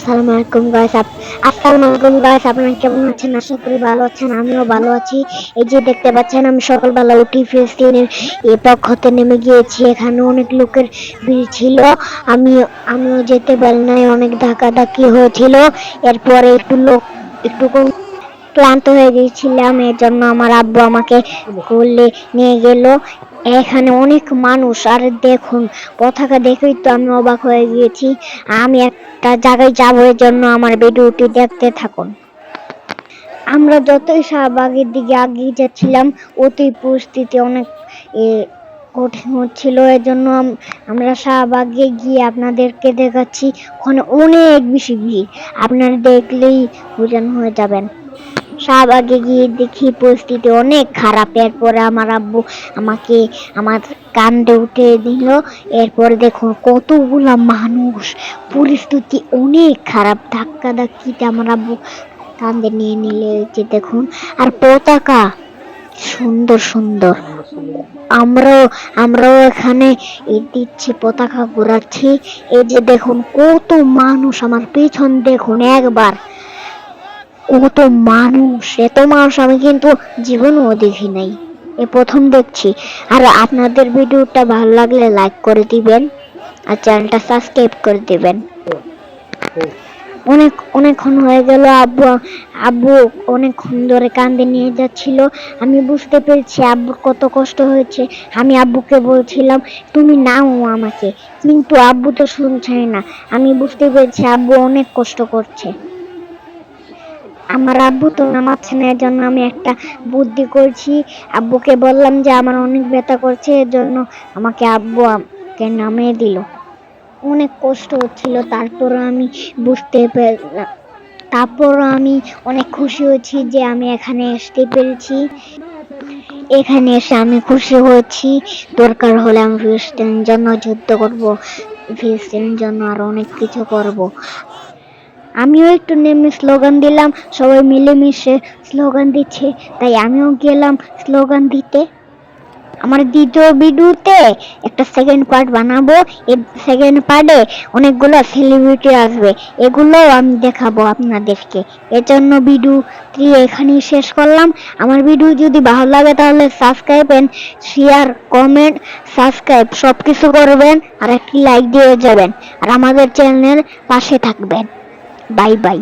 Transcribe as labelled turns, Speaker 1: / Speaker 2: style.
Speaker 1: আসসালামু গাইস আসসালামু গাইস আপনারা কেমন আছেন? আশা করি ভালো আছেন, আমিও ভালো আছি। এই যে দেখতে পাচ্ছেন, আমি সকালবেলা উঠি এ নেমে গিয়েছি। এখানে অনেক লোকের ভিড় ছিল। আমি, আমিও যেতে পারি নাই, অনেক ধাক্কাধাক্কি হয়েছিল। এরপরে একটু লোক, একটু ক্লান্ত হয়ে গিয়েছিলাম। এর জন্য আমার আব্বু আমাকে কোলে নিয়ে গেল। এখানে অনেক মানুষ, আর দেখুন, পতাকা দেখেই তো আমি অবাক হয়ে গিয়েছি। আমি একটা জায়গায় যাব এর জন্য আমার ভিডিওটি দেখতে থাকুন। আমরা যতই শাহবাগের দিকে এগিয়ে যাচ্ছিলাম, অতি পরিস্থিতি অনেক কঠিন হচ্ছিল। এর জন্য আমরা শাহবাগে গিয়ে আপনাদেরকে দেখাচ্ছি, ওখানে অনেক বেশি ভিড়। আপনারা দেখলেই বোঝানো হয়ে যাবেন। শাহবাগে গিয়ে দেখি পরিস্থিতি অনেক খারাপ। এরপরে আমার আব্বু আমাকে আমার কান্দে উঠে দিল। এরপরে দেখুন কতগুলা মানুষ, পরিস্থিতি অনেক খারাপ। ধাক্কা ধাক্কিতে আমার আব্বু কান্দে নিয়ে নিলে যে দেখুন, আর পতাকা সুন্দর সুন্দর। আমরাও আমরাও এখানে দিচ্ছি, পতাকা ঘোরাচ্ছি। এই যে দেখুন কত মানুষ আমার পেছন, দেখুন একবার। কত মানুষ, এত মানুষ, আমি কিন্তু জীবনেও দেখি নাই। এ প্রথম দেখছি। আর আপনাদের ভিডিওটা ভালো লাগলে লাইক করে দিবেন আর চ্যানেলটা সাবস্ক্রাইব করে দিবেন। অনেক, অনেকক্ষণ হয়ে গেল, আব্বু আব্বু অনেকক্ষণ ধরে কান্দে নিয়ে যাচ্ছিল। আমি বুঝতে পেরেছি আব্বুর কত কষ্ট হয়েছে। আমি আব্বুকে বলছিলাম, তুমি নাও আমাকে। কিন্তু আব্বু তো শুনছে না। আমি বুঝতে পেরেছি আব্বু অনেক কষ্ট করছে। আমার আব্বু তো নামাচ্ছে না এর জন্য আমি একটা বুদ্ধি করছি। আব্বুকে বললাম যে আমার অনেক ব্যথা করছে এর জন্য আমাকে আব্বু আমাকে নামিয়ে দিল। অনেক কষ্ট হচ্ছিল তারপর আমি বুঝতে পারলাম তারপর আমি অনেক খুশি হয়েছি যে আমি এখানে আসতে পেরেছি। এখানে এসে আমি খুশি হয়েছি। দরকার হলে আমি ফিলিস্তিনের জন্য যুদ্ধ করব, ফিলিস্তিনের জন্য আর অনেক কিছু করব। আমিও একটু নেমে স্লোগান দিলাম, সবাই মিলেমিশে স্লোগান দিচ্ছে, তাই আমিও গেলাম স্লোগান দিতে। আমার দ্বিতীয় ভিডিওতে একটা সেকেন্ড পার্ট বানাবো এই সেকেন্ড পার্টে অনেকগুলো সেলিব্রিটি আসবে এগুলোও আমি দেখাবো আপনাদেরকে। এর জন্য ভিডিওটি এখানেই শেষ করলাম। আমার ভিডিও যদি ভালো লাগে তাহলে subscribe and share comment subscribe সব কিছু করবেন, আর একটি লাইক দিয়ে যাবেন, আর আমাদের চ্যানেলের পাশে থাকবেন। Bye bye